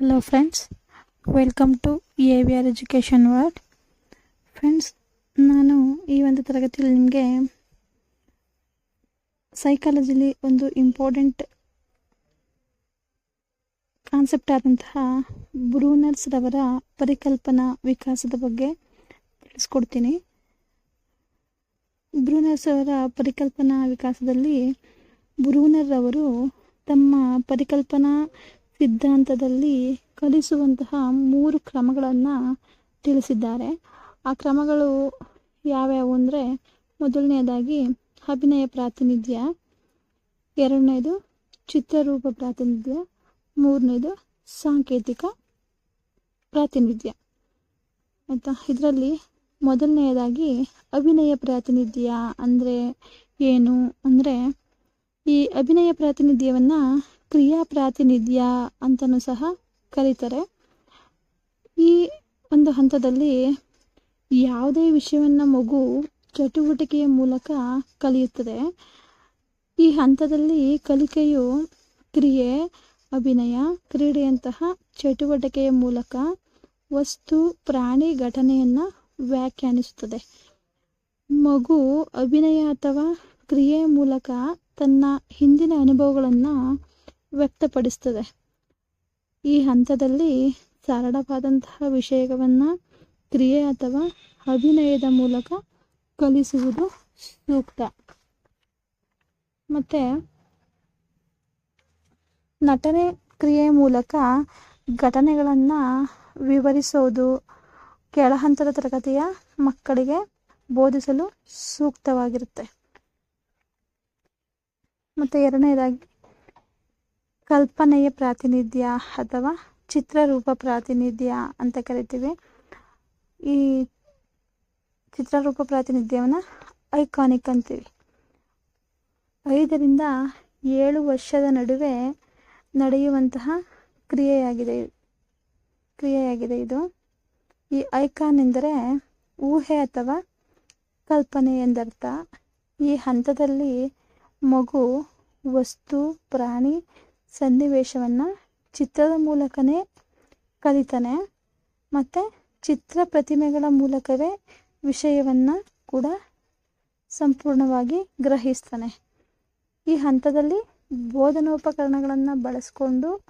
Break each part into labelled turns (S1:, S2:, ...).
S1: Hello friends welcome to A V R education world friends ನಾನು ಈ ಒಂದು ತರಗತಿಯಲ್ಲಿ ನಿಮಗೆ ಸೈಕಾಲಜಿಲಿ ಒಂದು ಇಂಪಾರ್ಟೆಂಟ್ ಕಾನ್ಸೆಪ್ಟ್ ಆದಂತಹ ಬ್ರೂನರ್ಸ್ ರವರ ಪರಿಕಲ್ಪನಾ ವಿಕಾಸದ ಬಗ್ಗೆ ತಿಳಿಸ್ಕೊಡ್ತೀನಿ. ಬ್ರೂನರ್ಸ್ ಅವರ ಪರಿಕಲ್ಪನಾ ವಿಕಾಸದಲ್ಲಿ ಬ್ರೂನರ್ ಅವರು ತಮ್ಮ ಪರಿಕಲ್ಪನಾ ಸಿದ್ಧಾಂತದಲ್ಲಿ ಕಲಿಸುವಂತಹ ಮೂರು ಕ್ರಮಗಳನ್ನು ತಿಳಿಸಿದ್ದಾರೆ. ಆ ಕ್ರಮಗಳು ಯಾವ್ಯಾವು ಅಂದರೆ, ಮೊದಲನೆಯದಾಗಿ ಅಭಿನಯ ಪ್ರಾತಿನಿಧ್ಯ, ಎರಡನೇದು ಚಿತ್ರರೂಪ ಪ್ರಾತಿನಿಧ್ಯ, ಮೂರನೇದು ಸಾಂಕೇತಿಕ ಪ್ರಾತಿನಿಧ್ಯ. ಆಯಿತಾ? ಇದರಲ್ಲಿ ಮೊದಲನೆಯದಾಗಿ ಅಭಿನಯ ಪ್ರಾತಿನಿಧ್ಯ ಅಂದರೆ ಏನು? ಅಂದರೆ ಈ ಅಭಿನಯ ಪ್ರಾತಿನಿಧ್ಯವನ್ನು ಕ್ರಿಯಾ ಪ್ರಾತಿನಿಧ್ಯ ಅಂತಲೂ ಸಹ ಕರೀತಾರೆ. ಈ ಒಂದು ಹಂತದಲ್ಲಿ ಯಾವುದೇ ವಿಷಯವನ್ನು ಮಗು ಚಟುವಟಿಕೆಯ ಮೂಲಕ ಕಲಿಯುತ್ತದೆ. ಈ ಹಂತದಲ್ಲಿ ಕಲಿಕೆಯು ಕ್ರಿಯೆ, ಅಭಿನಯ, ಕ್ರೀಡೆಯಂತಹ ಚಟುವಟಿಕೆಯ ಮೂಲಕ ವಸ್ತು, ಪ್ರಾಣಿ ಘಟನೆಯನ್ನು ವ್ಯಾಖ್ಯಾನಿಸುತ್ತದೆ. ಮಗು ಅಭಿನಯ ಅಥವಾ ಕ್ರಿಯೆಯ ಮೂಲಕ ತನ್ನ ಹಿಂದಿನ ಅನುಭವಗಳನ್ನು ವ್ಯಕ್ತಪಡಿಸ್ತದೆ. ಈ ಹಂತದಲ್ಲಿ ಸರಳವಾದಂತಹ ವಿಷಯವನ್ನು ಕ್ರಿಯೆ ಅಥವಾ ಅಭಿನಯದ ಮೂಲಕ ಕಲಿಸುವುದು ಸೂಕ್ತ. ಮತ್ತು ನಟನೆ ಕ್ರಿಯೆ ಮೂಲಕ ಘಟನೆಗಳನ್ನು ವಿವರಿಸೋದು, ಕೆಳಹಂತದ ತರಗತಿಯ ಮಕ್ಕಳಿಗೆ ಬೋಧಿಸಲು ಸೂಕ್ತವಾಗಿರುತ್ತೆ. ಮತ್ತು ಎರಡನೇದಾಗಿ ಕಲ್ಪನೆಯ ಪ್ರಾತಿನಿಧ್ಯ ಅಥವಾ ಚಿತ್ರರೂಪ ಪ್ರಾತಿನಿಧ್ಯ ಅಂತ ಕರಿತೀವಿ. ಈ ಚಿತ್ರರೂಪ ಪ್ರಾತಿನಿಧ್ಯವನ್ನು ಐಕಾನಿಕ್ ಅಂತೀವಿ. ಐದರಿಂದ ಏಳು ವರ್ಷದ ನಡುವೆ ನಡೆಯುವಂತಹ ಕ್ರಿಯೆಯಾಗಿದೆ. ಕ್ರಿಯೆಯಾಗಿದೆ ಇದು. ಈ ಐಕಾನ್ ಎಂದರೆ ಊಹೆ ಅಥವಾ ಕಲ್ಪನೆ ಎಂದರ್ಥ. ಈ ಹಂತದಲ್ಲಿ ಮಗು, ವಸ್ತು, ಪ್ರಾಣಿ ಸನ್ನಿವೇಶವನ್ನು ಚಿತ್ರದ ಮೂಲಕನೇ ಕಲಿತಾನೆ. ಮತ್ತು ಚಿತ್ರ ಪ್ರತಿಮೆಗಳ ಮೂಲಕವೇ ವಿಷಯವನ್ನು ಕೂಡ ಸಂಪೂರ್ಣವಾಗಿ ಗ್ರಹಿಸ್ತಾನೆ. ಈ ಹಂತದಲ್ಲಿ ಬೋಧನೋಪಕರಣಗಳನ್ನು ಬಳಸ್ಕೊಂಡು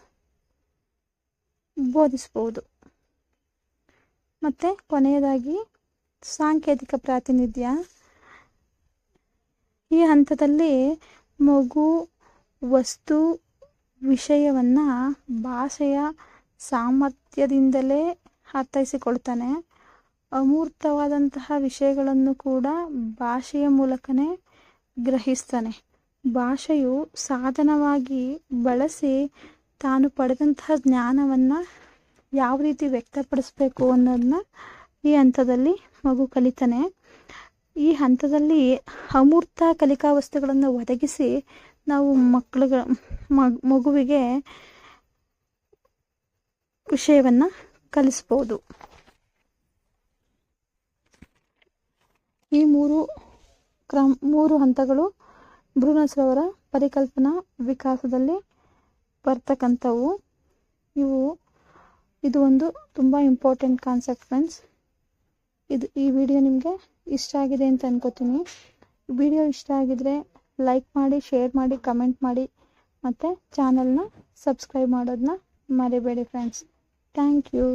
S1: ಬೋಧಿಸ್ಬೋದು. ಮತ್ತು ಕೊನೆಯದಾಗಿ ಸಾಂಕೇತಿಕ ಪ್ರಾತಿನಿಧ್ಯ. ಈ ಹಂತದಲ್ಲಿ ಮಗು, ವಸ್ತು ವಿಷಯವನ್ನು ಭಾಷೆಯ ಸಾಮರ್ಥ್ಯದಿಂದಲೇ ಅರ್ಥೈಸಿಕೊಳ್ತಾನೆ. ಅಮೂರ್ತವಾದಂತಹ ವಿಷಯಗಳನ್ನು ಕೂಡ ಭಾಷೆಯ ಮೂಲಕನೇ ಗ್ರಹಿಸ್ತಾನೆ. ಭಾಷೆಯು ಸಾಧನವಾಗಿ ಬಳಸಿ ತಾನು ಪಡೆದಂತಹ ಜ್ಞಾನವನ್ನು ಯಾವ ರೀತಿ ವ್ಯಕ್ತಪಡಿಸ್ಬೇಕು ಅನ್ನೋದನ್ನ ಈ ಹಂತದಲ್ಲಿ ಮಗು ಕಲಿತಾನೆ. ಈ ಹಂತದಲ್ಲಿ ಅಮೂರ್ತ ಕಲಿಕಾ ವಸ್ತುಗಳನ್ನು ಒದಗಿಸಿ ನಾವು ಮಕ್ಕಳುಗ ಮಗುವಿಗೆ ವಿಷಯವನ್ನು ಕಲಿಸ್ಬೋದು. ಈ ಮೂರು ಕ್ರಮ, ಮೂರು ಹಂತಗಳು ಬ್ರೂನಸ್ರವರ ಪರಿಕಲ್ಪನಾ ವಿಕಾಸದಲ್ಲಿ ಬರ್ತಕ್ಕಂಥವು. ಇವು, ಇದು ಒಂದು ತುಂಬ ಇಂಪಾರ್ಟೆಂಟ್ ಕಾನ್ಸೆಪ್ಟ್ ಫ್ರೆಂಡ್ಸ್ ಇದು, ಈ ವಿಡಿಯೋ ನಿಮಗೆ ಇಷ್ಟ ಆಗಿದೆ ಅಂತ ಅನ್ಕೋತೀನಿ. ವಿಡಿಯೋ ಇಷ್ಟ ಆಗಿದ್ರೆ ಲೈಕ್ ಮಾಡಿ ಶೇರ್ ಮಾಡಿ ಕಮೆಂಟ್ ಮಾಡಿ. ಮತ್ತು ಚಾನಲ್ನ ಸಬ್ಸ್ಕ್ರೈಬ್ ಮಾಡೋದನ್ನ ಮರಿಬೇಡಿ ಫ್ರೆಂಡ್ಸ್ ಥ್ಯಾಂಕ್ ಯು